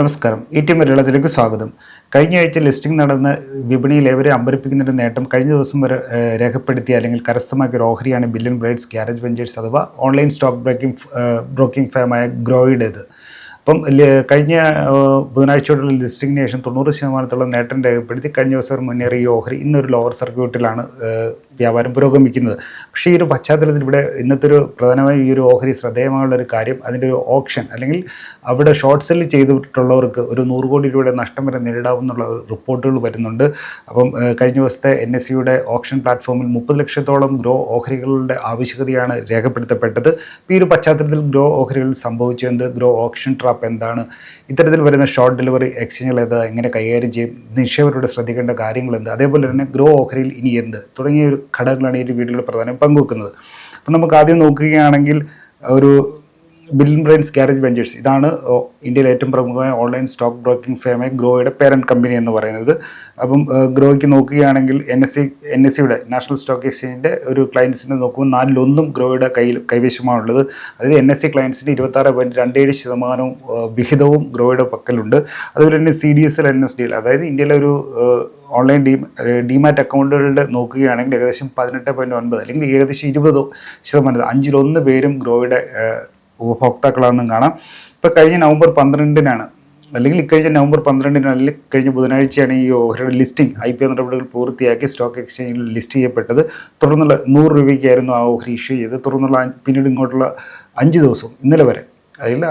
നമസ്കാരം. E T മലയാളത്തിലേക്ക് സ്വാഗതം. കഴിഞ്ഞ ആഴ്ച ലിസ്റ്റിംഗ് നടന്ന് വിപണിയിൽ ഏവരെ അമ്പരിപ്പിക്കുന്നതിന്റെ നേട്ടം കഴിഞ്ഞ ദിവസം വരെ രേഖപ്പെടുത്തിയ അല്ലെങ്കിൽ കരസ്ഥമാക്കിയ ഓഹരിയാണ് ബില്യൺ ബ്രൈഡ്സ് ഗ്യാരേജ് വെഞ്ചേഴ്സ് അഥവാ ഓൺലൈൻ സ്റ്റോക്ക് ബ്രേക്കിംഗ് ബ്രോക്കിംഗ് ഫേമായ ഗ്രോയുടേത് അപ്പം കഴിഞ്ഞ ബുധനാഴ്ചയോടുള്ള ലിസ്റ്റിംഗിന് ശേഷം തൊണ്ണൂറ് ശതമാനത്തോളം നേട്ടം രേഖപ്പെടുത്തി കഴിഞ്ഞ ദിവസം മുന്നേറിയ ഓഹരി ഇന്നൊരു ലോവർ സർക്യൂട്ടിലാണ് വ്യാപാരം പുരോഗമിക്കുന്നത്. പക്ഷേ ഈ ഒരു പശ്ചാത്തലത്തിൽ ഇവിടെ ഇന്നത്തെ ഒരു പ്രധാനമായും ഈ ഒരു ഓഹരി ശ്രദ്ധേയമായുള്ള ഒരു കാര്യം അതിന്റെ ഒരു ഓപ്ഷൻ അല്ലെങ്കിൽ അവിടെ ഷോർട്ട് സെല്ല് ചെയ്തിട്ടുള്ളവർക്ക് ഒരു നൂറ് കോടി രൂപയുടെ നഷ്ടം വരെ നേരിടാവുന്നുള്ള റിപ്പോർട്ടുകൾ വരുന്നുണ്ട്. അപ്പം കഴിഞ്ഞ ദിവസത്തെ എൻ എസ് സിയുടെ ഓപ്ഷൻ പ്ലാറ്റ്ഫോമിൽ മുപ്പത് ലക്ഷത്തോളം ഗ്രോ ഓഹരികളുടെ ആവശ്യകതയാണ് രേഖപ്പെടുത്തപ്പെട്ടത്. ഈ ഒരു പശ്ചാത്തലത്തിൽ ഗ്രോ ഓഹരികളിൽ സംഭവിച്ചത് ഗ്രോ ഓപ്ഷൻ ട്രാപ്പ് എന്താണ്? ഇത്തരത്തിൽ വരുന്ന ഷോർട്ട് ഡെലിവറി എക്സ്ചേഞ്ചുകൾ ഏത്? എങ്ങനെ കൈകാര്യം ചെയ്യും? നിക്ഷേപകരോട് ശ്രദ്ധിക്കേണ്ട കാര്യങ്ങൾ എന്ത്? അതേപോലെ തന്നെ ഗ്രോ ഓഹരിയിൽ ഇനി എന്ത്? തുടങ്ങിയ ഒരു ഘടകങ്ങളാണ് ഈ വീഡിയോയിൽ പ്രധാനം പങ്കുവെക്കുന്നത്. അപ്പം നമുക്ക് ആദ്യം നോക്കുകയാണെങ്കിൽ ഒരു ബില്യൺ ബ്രെയിൻസ് ഗ്യാരേജ് വെഞ്ചേഴ്സ് ഇതാണ് ഇന്ത്യയിലെ ഏറ്റവും പ്രമുഖമായ ഓൺലൈൻ സ്റ്റോക്ക് ബ്രോക്കിംഗ് ഫേമായ ഗ്രോയുടെ പേരന്റ് കമ്പനി എന്ന് പറയുന്നത്. അപ്പം ഗ്രോയ്ക്ക് നോക്കുകയാണെങ്കിൽ N S C N S സിയുടെ നാഷണൽ സ്റ്റോക്ക് എക്സ്ചേഞ്ചിന്റെ ഒരു ക്ലയൻസിനെ നോക്കുമ്പോൾ നാലിലൊന്നും ഗ്രോയുടെ കയ്യിൽ കൈവശമാണുള്ളത്. അതായത് എൻ എസ് സി ക്ലയൻസിന്റെ ഇരുപത്താറ് പോയിന്റ് രണ്ട് ഏഴ് ശതമാനവും വിഹിതവും ഗ്രോയുടെ പക്കലുണ്ട്. അതുപോലെ തന്നെ C D S L N S D L അതായത് ഇന്ത്യയിലെ ഒരു ഓൺലൈൻ ഡി ഡിമാറ്റ് അക്കൗണ്ടുകളുടെ നോക്കുകയാണെങ്കിൽ ഏകദേശം പതിനെട്ട് പോയിന്റ് ഒൻപത് അല്ലെങ്കിൽ ഏകദേശം ഇരുപത് ശതമാനം അഞ്ചിലൊന്ന് പേരും ഗ്രോയുടെ ഉപഭോക്താക്കളാണെന്നും കാണാം. ഇപ്പോൾ കഴിഞ്ഞ നവംബർ പന്ത്രണ്ടിനാണ്. അല്ലെങ്കിൽ ഇക്കഴിഞ്ഞ നവംബർ പന്ത്രണ്ടിനാണ് അല്ലെങ്കിൽ കഴിഞ്ഞ ബുധനാഴ്ചയാണ് ഈ ഓഹരിയുടെ ലിസ്റ്റിംഗ്. ഐ പി ഒ നടപടികൾ പൂർത്തിയാക്കി സ്റ്റോക്ക് എക്സ്ചേഞ്ചിൽ ലിസ്റ്റ് ചെയ്യപ്പെട്ടത്. തുടർന്നുള്ള നൂറ് രൂപയ്ക്കായിരുന്നു ആ ഓഹരി ഇഷ്യൂ ചെയ്തത്. തുടർന്നുള്ള പിന്നീട് ഇങ്ങോട്ടുള്ള അഞ്ച് ദിവസവും ഇന്നലെ വരെ അതിൽ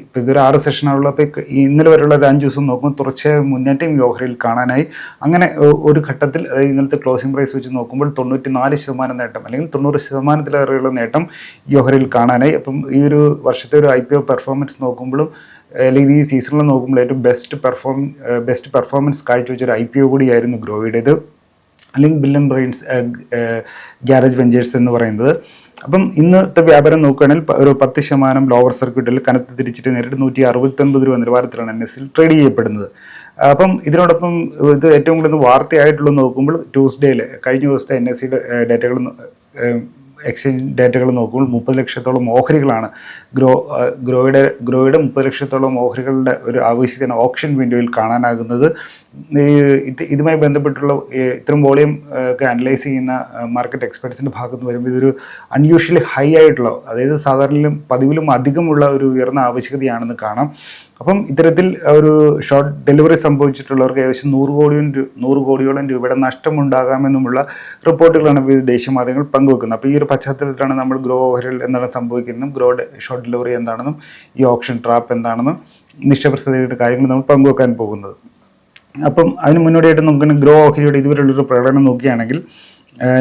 ഇപ്പം ഇതൊരു ആറ് സെഷനുള്ളപ്പോൾ ഇന്നലെ വരെയുള്ള ഒരു അഞ്ച് ദിവസം നോക്കുമ്പോൾ തുടർച്ചയായ മുന്നേറ്റം യോഹരയിൽ കാണാനായി. അങ്ങനെ ഒരു ഘട്ടത്തിൽ അതായത് ഇന്നലത്തെ ക്ലോസിംഗ് പ്രൈസ് വെച്ച് നോക്കുമ്പോൾ തൊണ്ണൂറ്റി നാല് ശതമാനം നേട്ടം അല്ലെങ്കിൽ തൊണ്ണൂറ് ശതമാനത്തിലേറെയുള്ള നേട്ടം യോഹരയിൽ കാണാനായി. അപ്പം ഈ ഒരു വർഷത്തെ ഒരു ഐ പി ഒ പെർഫോമൻസ് നോക്കുമ്പോഴും അല്ലെങ്കിൽ ഈ സീസണിൽ നോക്കുമ്പോൾ ഏറ്റവും ബെസ്റ്റ് പെർഫോം ബെസ്റ്റ് പെർഫോമൻസ് കാഴ്ചവെച്ച ഒരു ഐ പി ഒ കൂടിയായിരുന്നു ഗ്രോയുടേത് അല്ലെങ്കിൽ ബില്ലൻ ബ്രെയിൻസ് ഗ്യാരേജ് വെഞ്ചേഴ്സ് എന്ന് പറയുന്നത്. അപ്പം ഇന്നത്തെ വ്യാപാരം നോക്കുകയാണെങ്കിൽ ഒരു പത്ത് ശതമാനം ലോവർ സർക്യൂട്ടിൽ കനത്ത് തിരിച്ചിട്ട് നേരിട്ട് നൂറ്റി അറുപത്തൊൻപത് രൂപ നിലവാരത്തിലാണ് എൻ എസിൽ ട്രേഡ് ചെയ്യപ്പെടുന്നത്. അപ്പം ഇതിനോടൊപ്പം ഇത് ഏറ്റവും കൂടുതൽ വാർത്തയായിട്ടുള്ളത് നോക്കുമ്പോൾ ട്യൂസ്ഡേയിൽ കഴിഞ്ഞ ദിവസത്തെ എൻ എസ് സിയുടെ ഡേറ്റകൾ എക്സ്ചേഞ്ച് ഡേറ്റകൾ നോക്കുമ്പോൾ മുപ്പത് ലക്ഷത്തോളം ഓഹരികളാണ് ഗ്രോ ഗ്രോയുടെ ഗ്രോയുടെ മുപ്പത് ലക്ഷത്തോളം ഓഹരികളുടെ ഒരു ആവശ്യത്തിന് ഓപ്ഷൻ വിൻഡോയിൽ കാണാനാകുന്നത്. ഇതുമായി ബന്ധപ്പെട്ടുള്ള ഇത്രയും വോളിയം ഒക്കെ അനലൈസ് ചെയ്യുന്ന മാർക്കറ്റ് എക്സ്പെർട്സിന്റെ ഭാഗത്ത് നിന്ന് വരുമ്പോൾ ഇതൊരു അൺയൂഷ്വലി ഹൈ ആയിട്ടുള്ള അതായത് സാധാരണയിലും പതിവിലും അധികമുള്ള ഒരു ഉയർന്ന ആവശ്യകതയാണെന്ന് കാണാം. അപ്പം ഇത്തരത്തിൽ ഒരു ഷോർട്ട് ഡെലിവറി സംഭവിച്ചിട്ടുള്ളവർക്ക് ഏകദേശം നൂറ് കോടിയും നൂറ് കോടിയോളം രൂപയുടെ നഷ്ടമുണ്ടാകാമെന്നുമുള്ള റിപ്പോർട്ടുകളാണ് വിവിധ ദേശീയ മാധ്യമങ്ങൾ പങ്കുവെക്കുന്നത്. അപ്പോൾ ഈ ഒരു പശ്ചാത്തലത്തിലാണ് നമ്മൾ ഗ്രോ ഓഹരിൽ എന്താണ് സംഭവിക്കുന്നതും ഗ്രോ ഷോർട്ട് ഡെലിവറി എന്താണെന്നും ഈ ഓപ്ഷൻ ട്രാപ്പ് എന്താണെന്നും നിക്ഷേപസ്ഥതയുടെ കാര്യങ്ങൾ നമ്മൾ പങ്കുവെക്കാൻ പോകുന്നത്. അപ്പം അതിന് മുന്നോടിയായിട്ട് നമുക്ക് ഗ്രോ ഓഹരിയുടെ ഇതുവരെയുള്ളൊരു പ്രകടനം നോക്കുകയാണെങ്കിൽ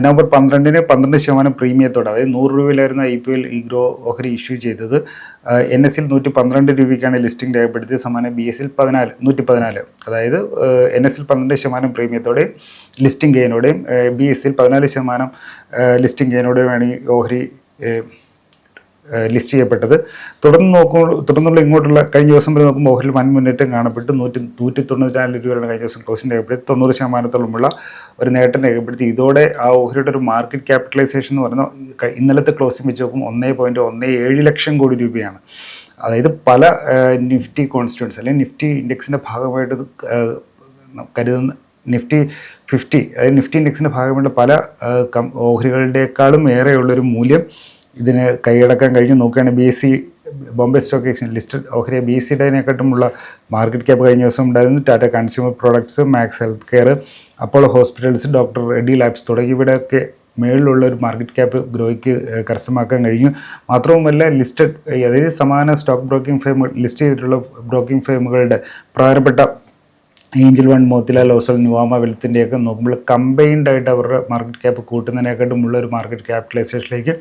നവംബർ പന്ത്രണ്ടിന് പന്ത്രണ്ട് ശതമാനം പ്രീമിയത്തോടെ അതായത് നൂറ് രൂപയിലായിരുന്നു ഐ പി എൽ ഈ ഗ്രോ ഓഹരി ഇഷ്യൂ ചെയ്തത്. എൻ എസ് സിൽ നൂറ്റി പന്ത്രണ്ട് രൂപയ്ക്കാണ് ലിസ്റ്റിംഗ് രേഖപ്പെടുത്തിയത്. സമാനം ബി എസിൽ പതിനാല് നൂറ്റി പതിനാല് അതായത് എൻ എസിൽ പന്ത്രണ്ട് ശതമാനം പ്രീമിയത്തോടെയും ലിസ്റ്റിംഗ് ഗെയിനോടെയും ബി എസിൽ പതിനാല് ശതമാനം ലിസ്റ്റിംഗ് ഗെയിനോടെയുമാണ് ഈ ഓഹരി ലിസ്റ്റ് ചെയ്യപ്പെട്ടത്. തുടർന്ന് നോക്കുമ്പോൾ തുടർന്നുള്ള ഇങ്ങോട്ടുള്ള കഴിഞ്ഞ ദിവസം വരെ നോക്കുമ്പോൾ ഓഹരിൽ വൻ മുന്നേറ്റം കാണപ്പെട്ടു. നൂറ്റി നൂറ്റി തൊണ്ണൂറ്റിനാല് രൂപയാണ് കഴിഞ്ഞ ദിവസം ക്ലോസിംഗ് രേഖപ്പെടുത്തി. തൊണ്ണൂറ് ശതമാനത്തോളമുള്ള ഒരു നേട്ടം രേഖപ്പെടുത്തി. ഇതോടെ ആ ഓഹരിയുടെ ഒരു മാർക്കറ്റ് ക്യാപിറ്റലൈസേഷൻ എന്ന് പറയുന്ന ഇന്നലത്തെ ക്ലോസിംഗ് വെച്ച് നോക്കുമ്പോൾ ഒന്നേ പോയിന്റ് ഒന്നേ ഏഴ് ലക്ഷം കോടി രൂപയാണ്. അതായത് പല നിഫ്റ്റി കോൺസ്റ്റിറ്റ്യൂൻസ് അല്ലെങ്കിൽ നിഫ്റ്റി ഇൻഡെക്സിന്റെ ഭാഗമായിട്ട് കരുതുന്ന നിഫ്റ്റി ഫിഫ്റ്റി അതായത് നിഫ്റ്റി ഇൻഡെക്സിന്റെ ഭാഗമായിട്ട് പല ഓഹരികളുടേക്കാളും ഏറെയുള്ളൊരു മൂല്യം ഇതിന് കൈയടക്കാൻ കഴിഞ്ഞു. നോക്കുകയാണെങ്കിൽ B S C Bombay stock exchange listed ഓഹരി ബി എസ് സിയുടേതിനെക്കാട്ടുമുള്ള മാർക്കറ്റ് ക്യാപ്പ് കഴിഞ്ഞ ദിവസം ഉണ്ടായിരുന്നു. Tata consumer products Max health care Apollo hospitals doctor Reddy labs തുടങ്ങിയവയുടെയൊക്കെ മേളിലുള്ള ഒരു മാർക്കറ്റ് ക്യാപ്പ് ഗ്രോയ്ക്ക് കരസ്ഥമാക്കാൻ കഴിഞ്ഞു. മാത്രവുമല്ല ലിസ്റ്റഡ് അതായത് സമാന സ്റ്റോക്ക് ബ്രോക്കിംഗ് ഫേമ ലിസ്റ്റ് ചെയ്തിട്ടുള്ള ബ്രോക്കിംഗ് ഫേമുകളുടെ പ്രധാനപ്പെട്ട ഏഞ്ചൽ വൺ മോത്തിലാൽ ഓസൽ നുവാമ വെൽത്തിന്റെയൊക്കെ നോക്കുമ്പോൾ കമ്പൈൻഡ് ആയിട്ട് അവരുടെ മാർക്കറ്റ് ക്യാപ്പ് കൂട്ടുന്നതിനെക്കാട്ടും ഉള്ള ഒരു മാർക്കറ്റ് ക്യാപിറ്റലൈസേഷനിലേക്ക്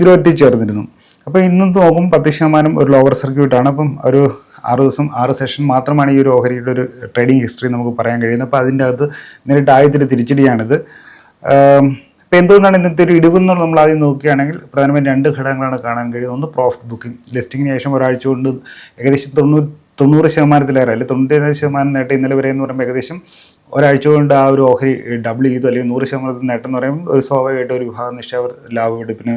ഗ്രോ ചേർന്നിരുന്നു. അപ്പോൾ ഇന്നും നോക്കും പത്ത് ശതമാനം ഒരു ലോവർ സർക്യൂട്ടാണ് അപ്പം ഒരു ആറ് ദിവസം ആറ് സെഷൻ മാത്രമാണ് ഈ ഒരു ഓഹരിയുടെ ഒരു ട്രേഡിംഗ് ഹിസ്റ്ററി നമുക്ക് പറയാൻ കഴിയുന്നത്. അപ്പോൾ അതിന്റെ അകത്ത് നേരിട്ട് ആയത്തിൽ തിരിച്ചടിയാണിത്. അപ്പോൾ എന്തുകൊണ്ടാണ് ഇന്നത്തെ ഒരു ഇടിവെന്ന് നമ്മൾ ആദ്യം നോക്കുകയാണെങ്കിൽ പ്രധാനമായും രണ്ട് ഘടകങ്ങളാണ് കാണാൻ കഴിയുന്നത്. ഒന്ന് പ്രോഫിറ്റ് ബുക്കിംഗ് ലിസ്റ്റിങ്ങിന് ശേഷം ഒരാഴ്ച കൊണ്ട് ഏകദേശം തൊണ്ണൂറ് തൊണ്ണൂറ് ശതമാനത്തിലേറെ അല്ലെങ്കിൽ തൊണ്ണൂറ്റേഴ് ശതമാനം നേട്ടം ഇന്നലെ വരെ എന്ന് പറയുമ്പോൾ ഏകദേശം ഒരാഴ്ച കൊണ്ട് ആ ഒരു ഓഹരി ഡബിൾ ചെയ്തു. അല്ലെങ്കിൽ നൂറ് ശതമാനത്തിൽ നേട്ടം എന്ന് പറയുമ്പോൾ ഒരു സ്വാഭാവികമായിട്ട് ഒരു വിഭാഗം നിക്ഷേപ ലാഭമെടുപ്പിന്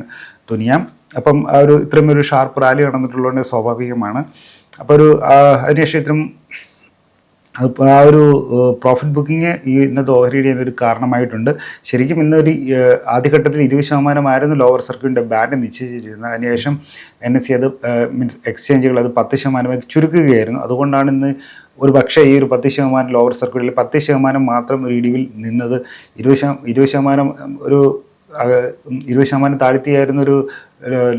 തുനിയാം. അപ്പം ആ ഒരു ഇത്രയും ഒരു ഷാർപ്പ് റാലി നടന്നിട്ടുള്ളതുകൊണ്ട് സ്വാഭാവികമാണ്. അപ്പോൾ ഒരു അതിനുശേഷം അപ്പോൾ ആ ഒരു പ്രോഫിറ്റ് ബുക്കിംഗ് ഈ ഇന്നത്തെ ഓഹരിയുടെ ഒരു കാരണമായിട്ടുണ്ട്. ശരിക്കും ഇന്നൊരു ആദ്യഘട്ടത്തിൽ ഇരുപത് ശതമാനമായിരുന്നു ലോവർ സർക്യൂട്ടിന്റെ ബാൻഡ് നിശ്ചയിച്ചിരുന്നത്. അതിനുശേഷം എൻ എസ് സി അത് മീൻസ് എക്സ്ചേഞ്ചുകൾ അത് പത്ത് ശതമാനമായി ചുരുക്കുകയായിരുന്നു. അതുകൊണ്ടാണ് ഇന്ന് ഒരു പക്ഷേ ഈ ഒരു പത്ത് ശതമാനം ലോവർ സർക്യൂട്ടിൽ പത്ത് ശതമാനം മാത്രം ഒരു ഇടിവിൽ നിന്നത്. ഇരുപത് ശതമാനം ഇരുപത് ശതമാനം ഒരു ഇരുപത് ശതമാനം താഴ്ത്തിയായിരുന്ന ഒരു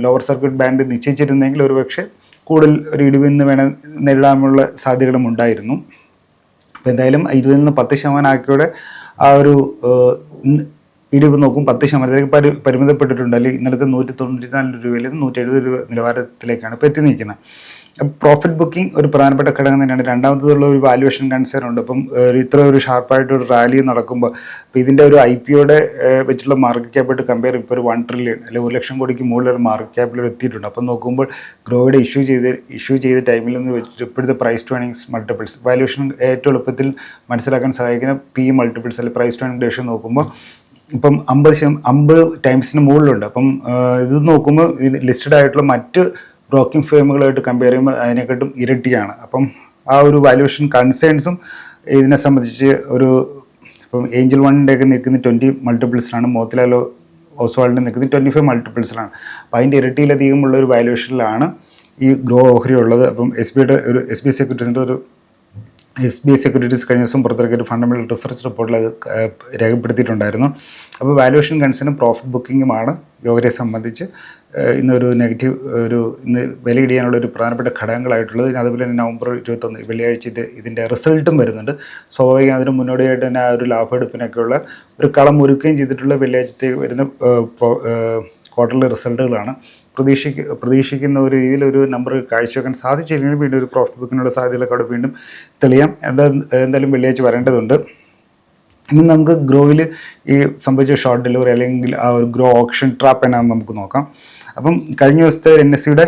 ലോവർ സർക്യൂട്ട് ബാൻഡ് നിശ്ചയിച്ചിരുന്നെങ്കിൽ ഒരു പക്ഷേ കൂടുതൽ ഒരു ഇടിവിൽ നിന്ന് വേണം നേരിടാനുള്ള സാധ്യതകളും ഉണ്ടായിരുന്നു. അപ്പോൾ എന്തായാലും ഇരുപതിൽ നിന്ന് പത്ത് ശതമാനം ആക്കിയോടെ ആ ഒരു ഇടിവ് നോക്കും പത്ത് ശതമാനത്തിലേക്ക് പരി പരിമിതപ്പെട്ടിട്ടുണ്ട്. അല്ലെങ്കിൽ ഇന്നലത്തെ നൂറ്റി തൊണ്ണൂറ്റി നാല് രൂപയിൽ നൂറ്റി എഴുപത് രൂപ നിലവാരത്തിലേക്കാണ് ഇപ്പോൾ എത്തി നിൽക്കുന്നത്. പ്രോഫിറ്റ് ബുക്കിംഗ് ഒരു പ്രധാനപ്പെട്ട ഘടകം തന്നെയാണ്. രണ്ടാമത്തുള്ള ഒരു വാല്യുവേഷൻ കൺസേൺ ഉണ്ട്. അപ്പം ഇത്ര ഒരു ഷാർപ്പായിട്ട് ഒരു റാലി നടക്കുമ്പോൾ അപ്പോൾ ഇതിന്റെ ഒരു ഐ പി ഒയുടെ വെച്ചുള്ള മാർക്കറ്റ് ക്യാപ്പായിട്ട് കമ്പയർ ഇപ്പോൾ ഒരു വൺ ട്രില്യൺ അല്ലെങ്കിൽ ഒരു ലക്ഷം കോടിക്ക് മുകളിൽ ഒരു മാർക്കറ്റ് ക്യാപ്പിൽ എത്തിയിട്ടുണ്ട്. അപ്പം നോക്കുമ്പോൾ ഗ്രോയുടെ ഇഷ്യൂ ചെയ്ത് ഇഷ്യൂ ചെയ്ത ടൈമിൽ നിന്ന് വെച്ചിട്ട് ഇപ്പോഴത്തെ price to earnings multiples valuation ഏറ്റവും എളുപ്പത്തിൽ മനസ്സിലാക്കാൻ സഹായിക്കുന്ന പി മൾട്ടിപ്പിൾസ് അല്ലെങ്കിൽ പ്രൈസ് ടു ഏണിംഗ് നോക്കുമ്പോൾ ഇപ്പം അമ്പത് അമ്പത് ടൈംസിന് മുകളിലുണ്ട്. അപ്പം ഇത് നോക്കുമ്പോൾ ലിസ്റ്റഡ് ആയിട്ടുള്ള മറ്റ് ബ്രോക്കിംഗ് ഫേമുകളായിട്ട് കമ്പയർ ചെയ്യുമ്പോൾ അതിനെക്കാട്ടും ഇരട്ടിയാണ്. അപ്പം ആ ഒരു വാല്യുവേഷൻ കൺസേൺസും ഇതിനെ സംബന്ധിച്ച് ഒരു ഇപ്പം ഏഞ്ചൽ വണ്ണിന്റെ ഒക്കെ നിൽക്കുന്ന ട്വന്റി മൾട്ടിപ്പിൾസിലാണ് മോത്തിലാലോ ഓസ്വാളിന്റെ നിൽക്കുന്നത് ട്വന്റി ഫൈവ് മൾട്ടിപ്പിൾസിലാണ് അപ്പോൾ അതിന്റെ ഇരട്ടിയിലധികമുള്ള ഒരു വാല്യുവേഷനിലാണ് ഈ ഗ്രോ ഓഹരി ഉള്ളത്. അപ്പം എസ് ബിയുടെ ഒരു എസ് ബി സെക്യൂരിറ്റീസിന്റെ ഒരു എസ് ബി ഐ സെക്യൂരിറ്റീസ് കഴിഞ്ഞ ദിവസം പുറത്തിറക്കിയ ഒരു ഫണ്ടമെന്റൽ റിസർച്ച് റിപ്പോർട്ടിൽ അത് രേഖപ്പെടുത്തിയിട്ടുണ്ടായിരുന്നു. അപ്പോൾ വാലുവേഷൻ കൺസേണും പ്രോഫിറ്റ് ബുക്കിങ്ങുമാണ് യോഗയെ സംബന്ധിച്ച് ഇന്നൊരു നെഗറ്റീവ് ഒരു ഇന്ന് വില ഇടിയാനുള്ള ഒരു പ്രധാനപ്പെട്ട ഘടകങ്ങളായിട്ടുള്ളത്. അതുപോലെ തന്നെ നവംബർ ഇരുപത്തൊന്ന് വെള്ളിയാഴ്ച ഇത് ഇതിന്റെ റിസൾട്ടും വരുന്നുണ്ട്. സ്വാഭാവികം അതിന് മുന്നോടിയായിട്ട് തന്നെ ആ ഒരു ലാഭമെടുപ്പിനൊക്കെയുള്ള ഒരു കളം ഒരുക്കുകയും ചെയ്തിട്ടുള്ള വെള്ളിയാഴ്ചത്തേക്ക് വരുന്ന ക്വാർട്ടർലി റിസൾട്ടുകളാണ് പ്രതീക്ഷിക്ക പ്രതീക്ഷിക്കുന്ന ഒരു രീതിയിൽ ഒരു നമ്പർ കാഴ്ചവെക്കാൻ സാധിച്ചില്ലെങ്കിൽ വീണ്ടും ഒരു പ്രോഫിറ്റ് ബുക്കിനുള്ള സാധ്യതകളൊക്കെ അവിടെ വീണ്ടും തെളിയാം. എന്താ എന്തായാലും വെള്ളിയാഴ്ച വരേണ്ടതുണ്ട്. ഇനി നമുക്ക് ഗ്രോയിൽ ഈ സംഭവിച്ച ഷോർട്ട് ഡെലിവറി അല്ലെങ്കിൽ ആ ഒരു ഗ്രോ ഓപ്ഷൻ ട്രാപ്പ് എന്നാന്ന് നമുക്ക് നോക്കാം. അപ്പം കഴിഞ്ഞ ദിവസത്തെ എൻ എസ് സിയുടെ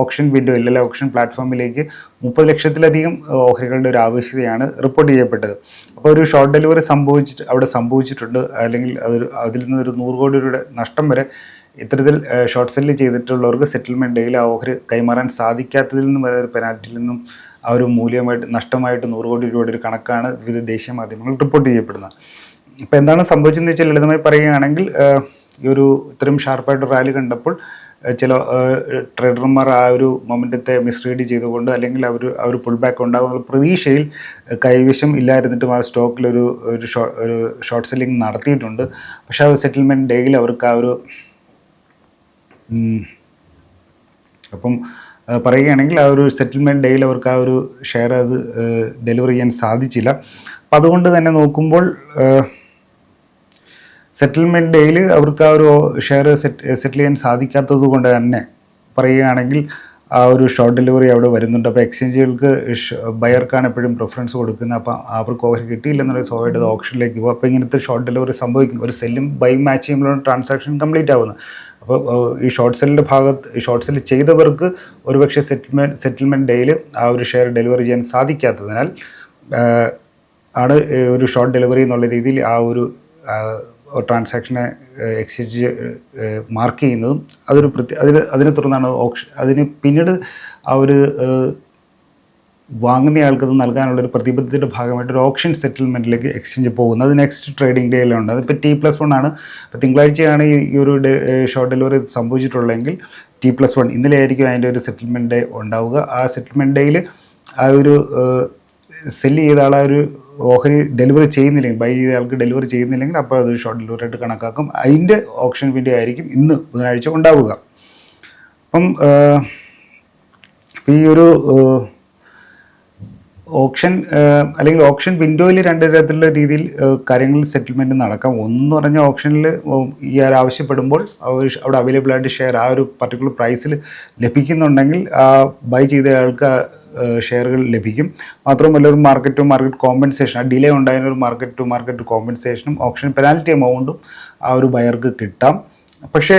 ഓപ്ഷൻ വിൻഡോയിൽ അല്ലെങ്കിൽ ഓപ്ഷൻ പ്ലാറ്റ്ഫോമിലേക്ക് മുപ്പത് ലക്ഷത്തിലധികം ഓഹരികളുടെ ഒരു ആവശ്യതയാണ് റിപ്പോർട്ട് ചെയ്യപ്പെട്ടത്. അപ്പോൾ ഒരു ഷോർട്ട് ഡെലിവറി സംഭവിച്ചിട്ട് അവിടെ സംഭവിച്ചിട്ടുണ്ട്. അല്ലെങ്കിൽ അതൊരു അതിൽ നിന്നൊരു നൂറ് കോടി രൂപയുടെ നഷ്ടം വരെ ഇത്തരത്തിൽ ഷോർട്ട് സെല്ല് ചെയ്തിട്ടുള്ളവർക്ക് സെറ്റിൽമെന്റ് ഡേയിൽ ആ ഓഹരി കൈമാറാൻ സാധിക്കാത്തതിൽ നിന്നും വരെ ഒരു പെനാൽറ്റിയിൽ നിന്നും ആ ഒരു മൂല്യമായിട്ട് നഷ്ടമായിട്ട് നൂറ് കോടി രൂപയുടെ ഒരു കണക്കാണ് വിവിധ ദേശീയ മാധ്യമങ്ങൾ റിപ്പോർട്ട് ചെയ്യപ്പെടുന്നത് ഇപ്പോൾ എന്താണ് സംഭവിച്ചതെന്ന് വെച്ചാൽ ലളിതമായി പറയുകയാണെങ്കിൽ ഈ ഒരു ഇത്രയും ഷാർപ്പായിട്ട് റാലി കണ്ടപ്പോൾ ചില ട്രേഡർമാർ ആ ഒരു മൊമെന്റത്തെ മിസ്റീഡ് ചെയ്തുകൊണ്ട് അല്ലെങ്കിൽ അവർ ആ ഒരു പുൾ ബാക്ക് ഉണ്ടാകുന്ന പ്രതീക്ഷയിൽ കൈവശം ഇല്ലായിരുന്നിട്ടും ആ സ്റ്റോക്കിലൊരു ഒരു ഒരു ഷോർട്ട് സെല്ലിംഗ് നടത്തിയിട്ടുണ്ട് പക്ഷേ ആ സെറ്റിൽമെന്റ് ഡേയിൽ അവർക്ക് ആ ഒരു. അപ്പം പറയുകയാണെങ്കിൽ ആ ഒരു സെറ്റിൽമെന്റ് ഡേയിൽ അവർക്ക് ആ ഒരു ഷെയർ അത് ഡെലിവർ ചെയ്യാൻ സാധിച്ചില്ല. അപ്പം അതുകൊണ്ട് തന്നെ നോക്കുമ്പോൾ സെറ്റിൽമെന്റ് ഡേയിൽ അവർക്ക് ആ ഒരു ഷെയർ സെറ്റ് സെറ്റിൽ ചെയ്യാൻ സാധിക്കാത്തത് കൊണ്ട് തന്നെ പറയുകയാണെങ്കിൽ ആ ഒരു ഷോർട്ട് ഡെലിവറി അവിടെ വരുന്നുണ്ട്. അപ്പോൾ എക്സ്ചേഞ്ചുകൾക്ക് ബയർക്കാണ് എപ്പോഴും പ്രിഫറൻസ് കൊടുക്കുന്നത്. അപ്പോൾ അവർക്ക് ഓഹരി കിട്ടിയില്ലെന്നുള്ള സ്വാഭാവികമായിട്ട് ഓപ്ഷനിലേക്ക് പോകും. അപ്പോൾ ഇങ്ങനത്തെ ഷോർട്ട് ഡെലിവറി സംഭവിക്കും. ഒരു സെല്ലും ബൈ മാച്ച് ചെയ്യുമ്പോഴാണ് ട്രാൻസാക്ഷൻ കംപ്ലീറ്റ് ആവുന്നത്. അപ്പോൾ ഈ ഷോർട്ട് സെല്ലിന്റെ ഭാഗത്ത് ഈ ഷോർട്ട് സെല്ല് ചെയ്തവർക്ക് ഒരുപക്ഷെ സെറ്റിൽമെന്റ് സെറ്റിൽമെന്റ് ഡേയിൽ ആ ഒരു ഷെയർ ഡെലിവറി ചെയ്യാൻ സാധിക്കാത്തതിനാൽ ആണ് ഒരു ഷോർട്ട് ഡെലിവറി എന്നുള്ള രീതിയിൽ ആ ഒരു ട്രാൻസാക്ഷനെ എക്സ്ചേഞ്ച് മാർക്ക് ചെയ്യുന്നതും അതൊരു പ്രത്യേക അതിന് അതിനെ തുടർന്നാണ് ഓപ്ഷൻ അതിന് പിന്നീട് ആ ഒരു വാങ്ങുന്നയാൾക്ക് ഇത് നൽകാനുള്ള ഒരു പ്രതിബദ്ധതയുടെ ഭാഗമായിട്ട് ഒരു ഓപ്ഷൻ സെറ്റിൽമെന്റിലേക്ക് എക്സ്ചേഞ്ച് പോകുന്നത് അത് നെക്സ്റ്റ് ട്രേഡിംഗ് ഡേയിലുണ്ട് അതിപ്പോൾ ടി പ്ലസ് വൺ ആണ്. അപ്പോൾ തിങ്കളാഴ്ചയാണ് ഈ ഒരു ഷോർട്ട് ഡെലിവറി സംഭവിച്ചിട്ടുള്ളതെങ്കിൽ ടി പ്ലസ് വൺ ഇന്നലെ ആയിരിക്കും അതിന്റെ ഒരു സെറ്റിൽമെന്റ് ഡേ ഉണ്ടാവുക. ആ സെറ്റിൽമെന്റ് ഡേയിൽ ആ ഒരു സെല്ല് ചെയ്ത ആളാ ഒരു ഓഹരി ഡെലിവറി ചെയ്യുന്നില്ലെങ്കിൽ ബൈ ചെയ്ത ആൾക്ക് ഡെലിവറി ചെയ്യുന്നില്ലെങ്കിൽ അപ്പോൾ അത് ഷോർട്ട് ഡെലിവറി ആയിട്ട് കണക്കാക്കും. അതിന്റെ ഓപ്ഷൻ വിൻഡോ ആയിരിക്കും ഇന്ന് ബുധനാഴ്ച ഉണ്ടാവുക. അപ്പം ഈ ഒരു ഓപ്ഷൻ അല്ലെങ്കിൽ ഓപ്ഷൻ വിൻഡോയിൽ രണ്ട് തരത്തിലുള്ള രീതിയിൽ കാര്യങ്ങൾ സെറ്റിൽമെന്റ് നടക്കാം. ഒന്ന് പറഞ്ഞാൽ ഓപ്ഷനിൽ ആൾ ആവശ്യപ്പെടുമ്പോൾ അവിടെ അവൈലബിൾ ആയിട്ട് ഷെയർ ആ ഒരു പർട്ടിക്കുലർ പ്രൈസിൽ ലഭിക്കുന്നുണ്ടെങ്കിൽ ബൈ ചെയ്ത ആൾക്ക് ഷെയറുകൾ ലഭിക്കും. മാത്രമല്ല ഒരു മാർക്കറ്റ് ടു മാർക്കറ്റ് കോമ്പൻസേഷൻ ആ ഡിലേ ഉണ്ടായ ഒരു മാർക്കറ്റ് ടു മാർക്കറ്റ് കോമ്പൻസേഷനും ഓപ്ഷൻ പെനാൽറ്റി എമൗണ്ടും ആ ഒരു ബയർക്ക് കിട്ടാം. പക്ഷേ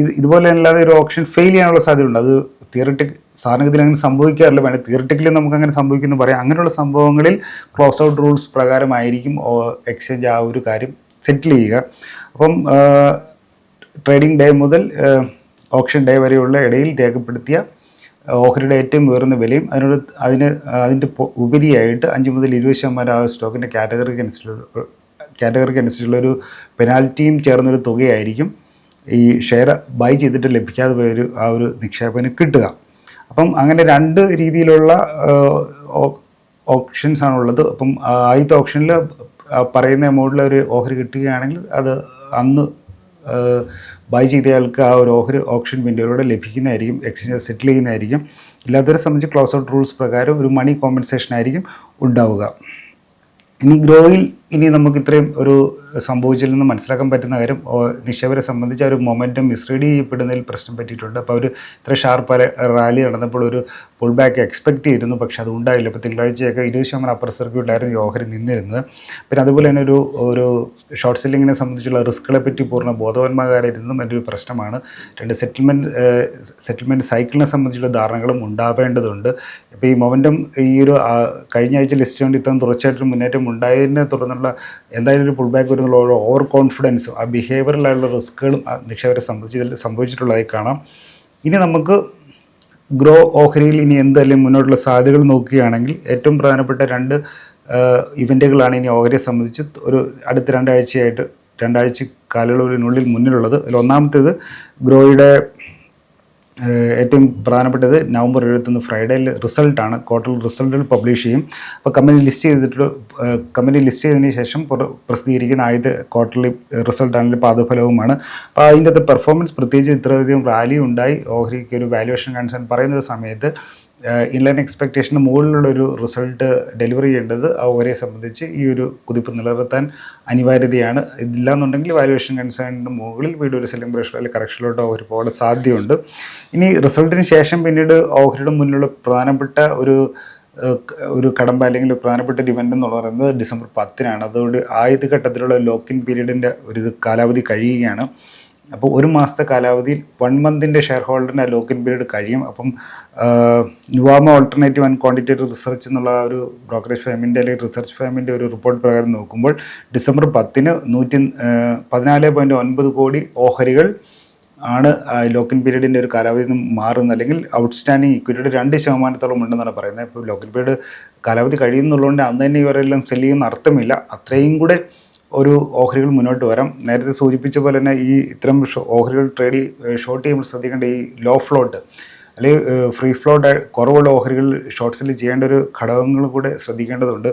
ഇത് ഇതുപോലെ അല്ലാതെ ഒരു ഓപ്ഷൻ ഫെയിൽ ചെയ്യാനുള്ള സാധ്യതയുണ്ട്. അത് തിയറട്ടിക് സാധനത്തിൽ അങ്ങനെ സംഭവിക്കാറില്ല. വേണം തിയറട്ടിക്കലി നമുക്ക് അങ്ങനെ സംഭവിക്കുന്നു പറയാം. അങ്ങനെയുള്ള സംഭവങ്ങളിൽ ക്ലോസ് ഔട്ട് റൂൾസ് പ്രകാരമായിരിക്കും എക്സ്ചേഞ്ച് ആ ഒരു കാര്യം സെറ്റിൽ ചെയ്യുക. അപ്പം ട്രേഡിംഗ് ഡേ മുതൽ ഓപ്ഷൻ ഡേ വരെയുള്ള ഇടയിൽ രേഖപ്പെടുത്തിയ ഓഹരിയുടെ ഏറ്റവും ഉയർന്ന വിലയും അതിനോട് അതിന് അതിന്റെ ഉപരിയായിട്ട് അഞ്ച് മുതൽ ഇരുപത് ശതമാനം ആ സ്റ്റോക്കിന്റെ കാറ്റഗറിക്ക് അനുസരിച്ചുള്ള കാറ്റഗറിക്ക് അനുസരിച്ചുള്ള ഒരു പെനാൽറ്റിയും ചേർന്നൊരു തുകയായിരിക്കും ഈ ഷെയർ ബൈ ചെയ്തിട്ട് ലഭിക്കാതെ പോയ ഒരു ആ ഒരു നിക്ഷേപത്തിന് കിട്ടുക. അപ്പം അങ്ങനെ രണ്ട് രീതിയിലുള്ള ഓപ്ഷൻസ് ആണുള്ളത് അപ്പം ആദ്യത്തെ ഓപ്ഷനിൽ പറയുന്ന എമൗണ്ടിൽ ഒരു ഓഹരി കിട്ടുകയാണെങ്കിൽ അത് അന്ന് ബൈ ചെയ്തയാൾക്ക് ആ ഒരു ഓഹരി ഓപ്ഷൻ വിൻഡോയിലൂടെ ലഭിക്കുന്നതായിരിക്കും എക്സ്ചേഞ്ച് സെറ്റിൽ ചെയ്യുന്നതായിരിക്കും. ഇല്ലാത്തവരെ സംബന്ധിച്ച് ക്ലോസ് ഔട്ട് റൂൾസ് പ്രകാരം ഒരു മണി കോമ്പൻസേഷൻ ആയിരിക്കും ഉണ്ടാവുക. ഇനി ഗ്രോയിൽ ഇനി നമുക്ക് ഇത്രയും ഒരു സംഭവിച്ചിൽ നിന്ന് മനസ്സിലാക്കാൻ പറ്റുന്ന കാര്യം നിക്ഷേപരെ സംബന്ധിച്ച് ഒരു മൊമെന്റം മിസ്റീഡ് ചെയ്യപ്പെടുന്നതിൽ പ്രശ്നം പറ്റിയിട്ടുണ്ട്. അപ്പോൾ അവർ ഇത്ര ഷാർപ്പ് റാലി നടന്നപ്പോൾ ഒരു പുൾ ബാക്ക് എക്സ്പെക്റ്റ് ചെയ്തിരുന്നു. പക്ഷേ അത് ഉണ്ടായില്ല. അപ്പോൾ തിങ്കളാഴ്ചയൊക്കെ ഇരുപത് ശതമാനം അപ്പർ സർക്യൂട്ടിലായിരുന്നു ഈ ഓഹരി നിന്നിരുന്നത്. പിന്നെ അതുപോലെ തന്നെ ഒരു ഒരു ഷോർട്ട് സെല്ലിങ്ങിനെ സംബന്ധിച്ചുള്ള റിസ്ക്കുകളെ പറ്റി പൂർണ ബോധവാന്മാരായിരുന്നതും എന്റെ ഒരു പ്രശ്നമാണ്. രണ്ട് സെറ്റിൽമെന്റ് സെറ്റിൽമെന്റ് സൈക്കിളിനെ സംബന്ധിച്ചുള്ള ധാരണകളും ഉണ്ടാവേണ്ടതുണ്ട്. ഇപ്പോൾ ഈ മൊമെന്റം ഈ ഒരു കഴിഞ്ഞ ആഴ്ച ലിസ്റ്റ് കൊണ്ട് ഇത്രയും തുടർച്ചയായിട്ടൊരു മുന്നേറ്റം ഉണ്ടായതിനെ തുടർന്നുള്ള എന്തായാലും ഒരു പുൾ ബാക്ക് വരുന്നുള്ള ഓരോ ഓവർ കോൺഫിഡൻസും ആ ബിഹേവിയറിലായുള്ള ആ നിക്ഷേപരെ സംബന്ധിച്ച് ഇതിൽ സംഭവിച്ചിട്ടുള്ളതായി കാണാം. ഇനി നമുക്ക് ഗ്രോ ഓഹരിയിൽ ഇനി എന്തായാലും മുന്നോട്ടുള്ള സാധ്യതകൾ നോക്കുകയാണെങ്കിൽ ഏറ്റവും പ്രധാനപ്പെട്ട രണ്ട് ഇവന്റുകളാണ് ഇനി ഓഹരിയെ സംബന്ധിച്ച് ഒരു അടുത്ത രണ്ടാഴ്ചയായിട്ട് രണ്ടാഴ്ച കാലയളവിനുള്ളിൽ മുന്നിലുള്ളത്. അതിൽ ഒന്നാമത്തേത് ഗ്രോയുടെ ഏറ്റവും പ്രധാനപ്പെട്ടത് നവംബർ എഴുപത്തൊന്ന് ഫ്രൈഡേയിൽ റിസൾട്ടാണ്. ക്വാർട്ടർ റിസൾട്ടുകൾ പബ്ലിഷ് ചെയ്യും. അപ്പോൾ കമ്പനി ലിസ്റ്റ് ചെയ്തിട്ട് കമ്പനി ലിസ്റ്റ് ചെയ്തതിന് ശേഷം പ്രസിദ്ധീകരിക്കുന്ന ആദ്യത്തെ ക്വാർട്ടർലി റിസൾട്ടാണെങ്കിൽ പാദഫലവുമാണ്. അപ്പോൾ അതിന്റെ പെർഫോമൻസ് പ്രത്യേകിച്ച് ഇത്രയധികം റാലി ഉണ്ടായി. ഓഹരിക്ക് ഒരു വാല്യുവേഷൻ കൺസേൺ പറയുന്ന സമയത്ത് ഇൻലൈൻ എക്സ്പെക്റ്റേഷന് മുകളിലുള്ള ഒരു റിസൾട്ട് ഡെലിവറി ചെയ്യേണ്ടത് ഓഹരിയെ സംബന്ധിച്ച് ഈ ഒരു കുതിപ്പ് നിലനിർത്താൻ അനിവാര്യതയാണ്. ഇതില്ലാന്നുണ്ടെങ്കിൽ വാല്യുവേഷൻ കൺസേണിന് മുകളിൽ വീടൊരു സെല്ലിംഗ് പ്രഷർ അല്ലെങ്കിൽ കറക്ഷനിലോട്ട് ഓഹരി പോകാൻ സാധ്യതയുണ്ട്. ഇനി റിസൾട്ടിന് ശേഷം പിന്നീട് ഓഹരിയുടെ മുന്നിലുള്ള പ്രധാനപ്പെട്ട ഒരു ഒരു കടമ്പ അല്ലെങ്കിൽ പ്രധാനപ്പെട്ട ഒരു ഇവന്റ് എന്ന് പറയുന്നത് ഡിസംബർ പത്തിനാണ്. അതുകൊണ്ട് ആദ്യ ഘട്ടത്തിലുള്ള ലോക്കിൻ പീരീഡിന്റെ ഒരു കാലാവധി കഴിയുകയാണ്. അപ്പോൾ ഒരു മാസത്തെ കാലാവധിയിൽ വൺ മന്തിന്റെ ഷെയർ ഹോൾഡറിന്റെ ലോക്കിൻ പീരീഡ് കഴിയും. അപ്പം Nuvama alternative and quantitative research എന്നുള്ള ഒരു ബ്രോക്കറേജ് ഫേമിന്റെ അല്ലെങ്കിൽ റിസർച്ച് ഫേമിന്റെ ഒരു റിപ്പോർട്ട് പ്രകാരം നോക്കുമ്പോൾ ഡിസംബർ പത്തിന് നൂറ്റി പതിനാല് പോയിന്റ് ഒൻപത് കോടി ഓഹരികൾ ആണ് ലോക്കിൻ പീരീഡിന്റെ ഒരു കാലാവധി മാറുന്നത്. അല്ലെങ്കിൽ ഔട്ട്സ്റ്റാൻഡിങ് ഇക്വിറ്റിയുടെ രണ്ട് ശതമാനത്തോളം ഉണ്ടെന്നാണ് പറയുന്നത്. ഇപ്പോൾ ലോക്കിൻ പീരീഡ് കാലാവധി കഴിയുന്നുള്ളതുകൊണ്ട് അന്ന് തന്നെ ഇവരെല്ലാം സെല്ല് ചെയ്യുന്ന അർത്ഥമില്ല. അത്രയും കൂടെ ഒരു ഓഹരികൾ മുന്നോട്ട് വരാം. നേരത്തെ സൂചിപ്പിച്ച പോലെ തന്നെ ഈ ഇത്തരം ഓഹരികൾ ട്രേഡ് ഷോർട്ട് ചെയ്യുമ്പോൾ ശ്രദ്ധിക്കേണ്ട ഈ ലോ ഫ്ലോട്ട് അല്ലെങ്കിൽ ഫ്രീ ഫ്ലോട്ട് കുറവുള്ള ഓഹരികൾ ഷോർട്ട് സെല്ല് ചെയ്യേണ്ട ഒരു ഘടകങ്ങൾ കൂടെ ശ്രദ്ധിക്കേണ്ടതുണ്ട്.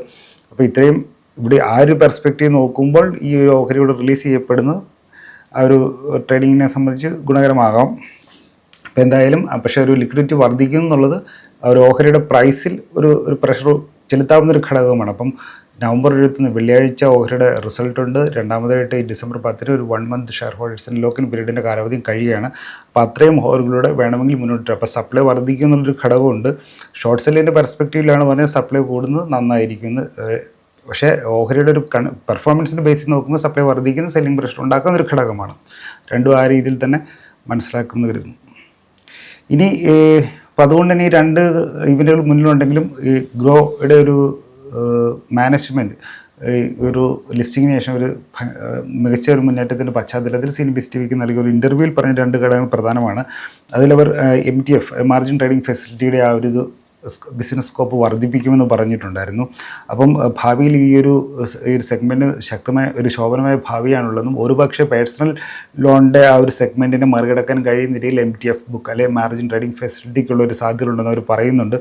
അപ്പോൾ ഇത്രയും ഇവിടെ ആ ഒരു പെർസ്പെക്റ്റീവ് നോക്കുമ്പോൾ ഈ ഒരു ഓഹരികൾ റിലീസ് ചെയ്യപ്പെടുന്നത് ആ ഒരു ട്രേഡിങ്ങിനെ സംബന്ധിച്ച് ഗുണകരമാകാം. അപ്പോൾ എന്തായാലും പക്ഷേ ഒരു ലിക്വിഡിറ്റി വർദ്ധിക്കും എന്നുള്ളത് ആ ഒരു ഓഹരിയുടെ പ്രൈസിൽ ഒരു ഒരു പ്രഷർ ചെലുത്താവുന്ന ഒരു ഘടകമാണ് അപ്പം നവംബർ എഴുപത്തൊന്ന് വെള്ളിയാഴ്ച ഓഹരിയുടെ റിസൾട്ട് ഉണ്ട്. രണ്ടാമതായിട്ട് ഈ ഡിസംബർ പത്തിന് ഒരു വൺ മന്ത് ഷെയർ ഹോൾഡേഴ്സിന് ലോക്കിൻ പീരീഡിന്റെ കാലാവധിയും കഴിയുകയാണ്. അപ്പോൾ അത്രയും ഓഹരികളൂടെ വേണമെങ്കിൽ മുന്നോട്ട് അപ്പോൾ സപ്ലൈ വർദ്ധിക്കും എന്നുള്ളൊരു ഘടകമുണ്ട്. ഷോർട്ട് സെല്ലിന്റെ പെർസ്പെക്റ്റീവിലാണ് പറഞ്ഞാൽ സപ്ലൈ കൂടുന്നത് നന്നായിരിക്കും എന്ന് പക്ഷേ ഓഹരിയുടെ ഒരു കൺ പെർഫോമൻസിന്റെ ബേസിൽ നോക്കുമ്പോൾ സപ്ലൈ വർദ്ധിക്കുന്ന സെല്ലിംഗ് പ്രഷർ ഉണ്ടാക്കുന്ന ഒരു ഘടകമാണ്. രണ്ടും ആ രീതിയിൽ തന്നെ മനസ്സിലാക്കുന്ന കരുതുന്നു. ഇനി അപ്പോൾ അപ്പം അതുകൊണ്ട് തന്നെ ഈ രണ്ട് ഇവന്റുകൾ മുന്നിലുണ്ടെങ്കിലും ഈ ഗ്രോയുടെ ഒരു മാനേജ്മെന്റ് ഈ ഒരു ലിസ്റ്റിങ്ങിന് ശേഷം ഒരു മികച്ച ഒരു മുന്നേറ്റത്തിന്റെ പശ്ചാത്തലത്തിൽ സി ബി ടി വിക്ക് നൽകിയ ഒരു ഇന്റർവ്യൂവിൽ പറഞ്ഞ രണ്ട് ഘടകങ്ങൾ പ്രധാനമാണ്. അതിലവർ M T F margin trading ഫെസിലിറ്റിയുടെ ആ ഒരു ഇത് ബിസിനസ് സ്കോപ്പ് വർദ്ധിപ്പിക്കുമെന്ന് പറഞ്ഞിട്ടുണ്ടായിരുന്നു. അപ്പം ഭാവിയിൽ ഈ ഒരു ഈ ഒരു സെഗ്മെന്റ് ശക്തമായ ഒരു ശോഭനമായ ഭാവിയാണുള്ളതും ഒരുപക്ഷെ പേഴ്സണൽ ലോണിന്റെ ആ ഒരു സെഗ്മെന്റിനെ മറികടക്കാൻ കഴിയുന്ന രീതിയിൽ എം ടി എഫ് ബുക്ക് അല്ലെങ്കിൽ മാർജിൻ ട്രേഡിംഗ് ഫെസിലിറ്റിക്കുള്ള ഒരു സാധ്യത സാധ്യതയുണ്ടെന്ന് അവർ പറയുന്നുണ്ട്.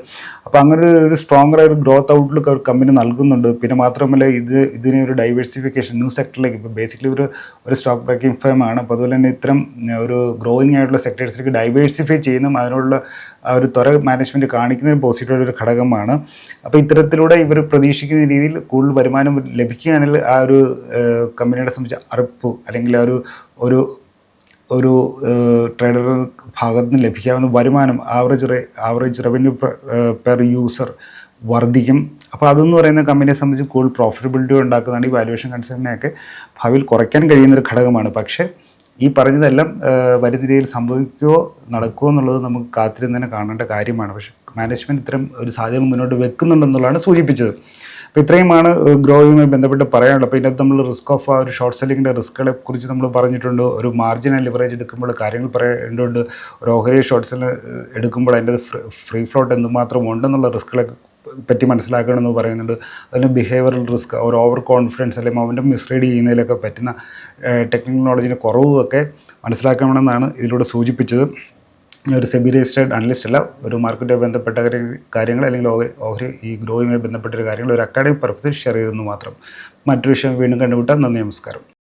അപ്പോൾ അങ്ങനെ ഒരു- സ്ട്രോങ്ങർ ഒരു ഗ്രോത്ത് ഔട്ട്ലുക്ക് അവർ കമ്പനി നൽകുന്നുണ്ട്. പിന്നെ മാത്രമല്ല ഇത് ഇതിനെ ഒരു ഡൈവേഴ്സിഫിക്കേഷൻ ന്യൂ സെക്ടറിലേക്ക് ഇപ്പോൾ ബേസിക്കലി ഒരു ഒരു സ്റ്റോക്ക് ബ്രേക്കിംഗ് ഫേം ആണ്. അപ്പോൾ അതുപോലെ തന്നെ ഇത്തരം ഒരു ഗ്രോയിങ് ആയിട്ടുള്ള സെക്ടേഴ്സിലേക്ക് ഡൈവേഴ്സിഫൈ ചെയ്യുന്നതും അതിനുള്ള ആ ഒരു ത്വര മാനേജ്മെന്റ് കാണിക്കുന്നതിന് പോസിറ്റീവ് ഒരു ഘടകമാണ്. അപ്പോൾ ഇത്തരത്തിലൂടെ ഇവർ പ്രതീക്ഷിക്കുന്ന രീതിയിൽ കൂടുതൽ വരുമാനം ലഭിക്കുകയാണെങ്കിൽ ആ ഒരു കമ്പനിയുടെ സംബന്ധിച്ച് അറുപ്പ് അല്ലെങ്കിൽ ആ ഒരു ഒരു ഒരു ട്രേഡർ ഭാഗത്ത് നിന്ന് ലഭിക്കാവുന്ന വരുമാനം ആവറേജ് റേ ആവറേജ് റവന്യൂ പെർ യൂസർ വർദ്ധിക്കും. അപ്പോൾ അതെന്ന് പറയുന്ന കമ്പനിയെ സംബന്ധിച്ച് കൂടുതൽ പ്രോഫിറ്റബിലിറ്റി ഉണ്ടാക്കുന്നതാണ് ഈ വാല്യുവേഷൻ കൺസേണിനെയൊക്കെ ഭാവിയിൽ കുറയ്ക്കാൻ കഴിയുന്നൊരു ഘടകമാണ്. പക്ഷേ ഈ പറഞ്ഞതെല്ലാം വരുന്ന രീതിയിൽ സംഭവിക്കുമോ നടക്കുമോ എന്നുള്ളത് നമുക്ക് കാത്തിരുന്ന് തന്നെ കാണേണ്ട കാര്യമാണ്. പക്ഷേ മാനേജ്മെന്റ് ഇത്തരം ഒരു സാധ്യത മുന്നോട്ട് വെക്കുന്നുണ്ടെന്നുള്ളതാണ് സൂചിപ്പിച്ചത്. അപ്പോൾ ഇത്രയുമാണ് ഗ്രോയുമായി ബന്ധപ്പെട്ട് പറയാനുള്ളത്. അപ്പോൾ ഇതിനകത്ത് നമ്മൾ റിസ്ക് ഓഫ് ആ ഒരു ഷോർട്ട് സെല്ലിങ്ങിന്റെ റിസ്ക്കുകളെ കുറിച്ച് നമ്മൾ പറഞ്ഞിട്ടുണ്ട്. ഒരു മാർജിനൽ ലിവറേജ് എടുക്കുമ്പോൾ കാര്യങ്ങൾ പറയേണ്ടതുണ്ട്. ഒരു ഓഹരി ഷോർട്ട് സെല്ല് എടുക്കുമ്പോൾ അതിന്റെ ഫ്രീ ഫ്ലോട്ട് എന്തുമാത്രം ഉണ്ടെന്നുള്ള റിസ്ക്കുകളെ പറ്റി മനസ്സിലാക്കണമെന്ന് പറയുന്നുണ്ട്. അതിന് ബിഹേവിയറൽ റിസ്ക് ഒരു ഓവർ കോൺഫിഡൻസ് അല്ലെങ്കിൽ അവന്റെ മിസ്റീഡ് ചെയ്യുന്നതിലൊക്കെ പറ്റുന്ന ടെക്നിക്കൽ നോളജിന്റെ കുറവുമൊക്കെ മനസ്സിലാക്കണമെന്നാണ് ഇതിലൂടെ സൂചിപ്പിച്ചത്. ഒരു സെബി രജിസ്റ്റേഡ് അനലിസ്റ്റ് അല്ല ഒരു മാർക്കറ്റുമായി ബന്ധപ്പെട്ട കാര്യ- കാര്യങ്ങൾ അല്ലെങ്കിൽ ഓഹരി ഈ ഗ്രോയുമായി ബന്ധപ്പെട്ട ഒരു കാര്യങ്ങൾ ഒരു അക്കാഡമിക് പർപ്പസിൽ ഷെയർ ചെയ്തെന്ന് മാത്രം. മറ്റൊരു വിഷയം വീണ്ടും കണ്ടുമുട്ടാം. നന്ദി നമസ്കാരം.